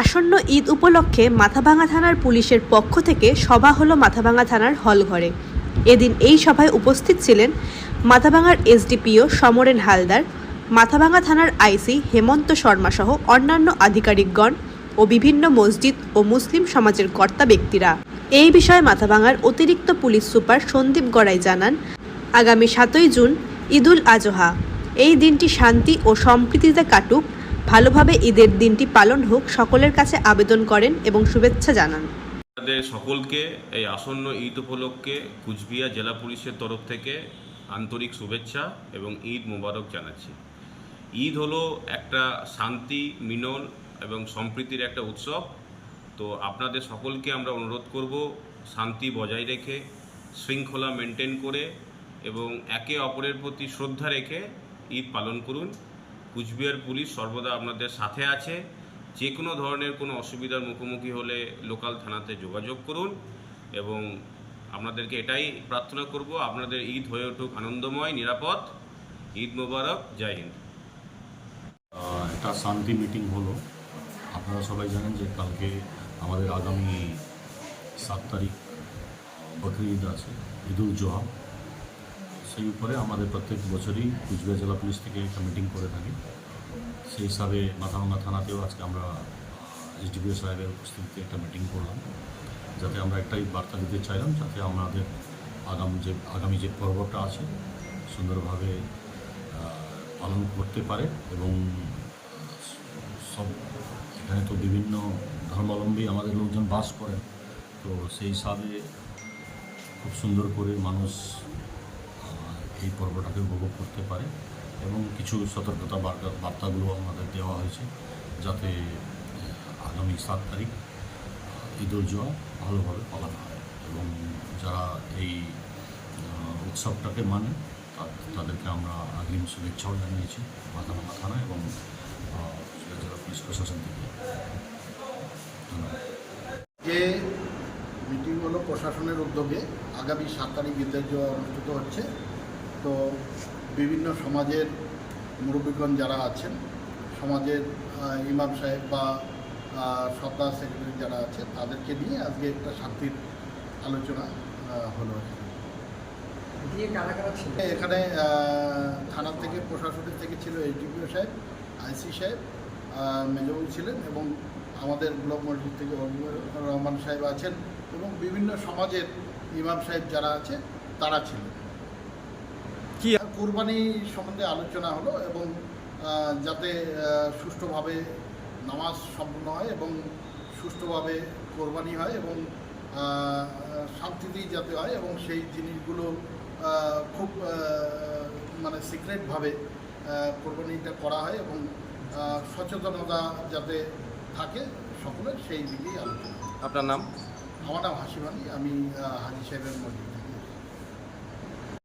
আসন্ন ঈদ উপলক্ষে মাথাভাঙা থানার পুলিশের পক্ষ থেকে সভা হলো মাথাভাঙা থানার হলঘরে। এদিন এই সভায় উপস্থিত ছিলেন মাথাভাঙার এসডিপিও সমরেন হালদার মাথাভাঙা থানার আইসি হেমন্ত শর্মা সহ অন্যান্য আধিকারিকগণ ও বিভিন্ন মসজিদ ও মুসলিম সমাজের কর্তা ব্যক্তিরা। এই বিষয়ে মাথাভাঙার অতিরিক্ত পুলিশ সুপার সন্দীপ গড়াই জানান, আগামী সাতই জুন ঈদুল আজহা। এই দিনটি শান্তি ও সম্প্রীতিতে কাটুক। ভালোভাবে ঈদের দিনটি পালন হোক, সকলের কাছে আবেদন করেন এবং শুভেচ্ছা জানান। আপনাদের সকলকে এই আসন্ন ঈদ উপলক্ষে কুচবিহার জেলা পুলিশের তরফ থেকে আন্তরিক শুভেচ্ছা এবং ঈদ মোবারক জানাচ্ছি। ঈদ হলো একটা শান্তি, মিলন এবং সম্প্রীতির একটা উৎসব। তো আপনাদের সকলকে আমরা অনুরোধ করব শান্তি বজায় রেখে, শৃঙ্খলা মেনটেন করে এবং একে অপরের প্রতি শ্রদ্ধা রেখে ঈদ পালন করুন। কুচবিহার পুলিশ সর্বদা আপনাদের সাথে আছে। যে কোনো ধরনের কোনো অসুবিধার মুখোমুখি হলে লোকাল থানাতে যোগাযোগ করুন এবং আপনাদেরকে এটাই প্রার্থনা করব, আপনাদের ঈদ হয়ে উঠুক আনন্দময়, নিরাপদ। ঈদ মোবারক, জয় হিন্দ। একটা শান্তি মিটিং হলো। আপনারা সবাই জানেন যে কালকে আমাদের আগামী সাত তারিখ বকরি ঈদ আছে, ঈদুল জোহা। সেই উপরে আমাদের প্রত্যেক বছরই কুচবিহার জেলা পুলিশ থেকে একটা মিটিং করে থাকি। সেই হিসাবে মাথাভাঙ্গা থানাতেও আজকে আমরা এসডিপিও সাহেবের উপস্থিতিতে একটা মিটিং করলাম, যাতে আমরা একটাই বার্তা দিতে চাইলাম, যাতে আমাদের আগামী যে আগামী যে পর্বটা আছে, সুন্দরভাবে পালন করতে পারে এবং সব এখানে তো বিভিন্ন ধর্মাবলম্বী আমাদের লোকজন বাস করেন, তো সেই হিসাবে খুব সুন্দর করে মানুষ এই পর্বটাকে উপভোগ করতে পারে এবং কিছু সতর্কতা বার্তাগুলো আমাদের দেওয়া হয়েছে যাতে আগামী সাত তারিখ ঈদুল জোয়া ভালোভাবে পালন হয় এবং যারা এই উৎসবটাকে মানে তাদেরকে আমরা আগ্রিম শুভেচ্ছাও জানিয়েছি মাথাভাঙা থানা এবং জেলা পুলিশ প্রশাসন থেকে। যে মিটিং হলো প্রশাসনের উদ্যোগে আগামী সাত তারিখ বিদ্যার্য অনুষ্ঠিত হচ্ছে। তো বিভিন্ন সমাজের মুরব্বীগণ যারা আছেন সমাজের ইমাম সাহেব বা সর্দার সেক্রেটারি যারা আছে তাদেরকে নিয়ে আজকে একটা শান্তির আলোচনা হলো এখানে আহ, থানা থেকে প্রশাসনের থেকে ছিল এইচডিপিও সাহেব আইসি সাহেব আহ, মেজবাবু ছিলেন এবং আমাদের ব্লক মসজিদ থেকে রহমান সাহেব আছেন এবং বিভিন্ন সমাজের ইমাম সাহেব যারা আছে তারা ছিলেন। কোরবানি সম্বন্ধে আলোচনা হলো এবং যাতে সুষ্ঠুভাবে নামাজ সম্পূর্ণ হয় এবং সুষ্ঠুভাবে কোরবানি হয় এবং শান্তিতেই যাতে হয় এবং সেই জিনিসগুলো খুব মানে সিক্রেটভাবে কোরবানিটা করা হয় এবং সচেতনতা যাতে থাকে সকলের সেই দিকেই আলোচনা। আপনার নাম? আমার নাম হাসিমানি আমি হাজি সাহেবের মসজিদ।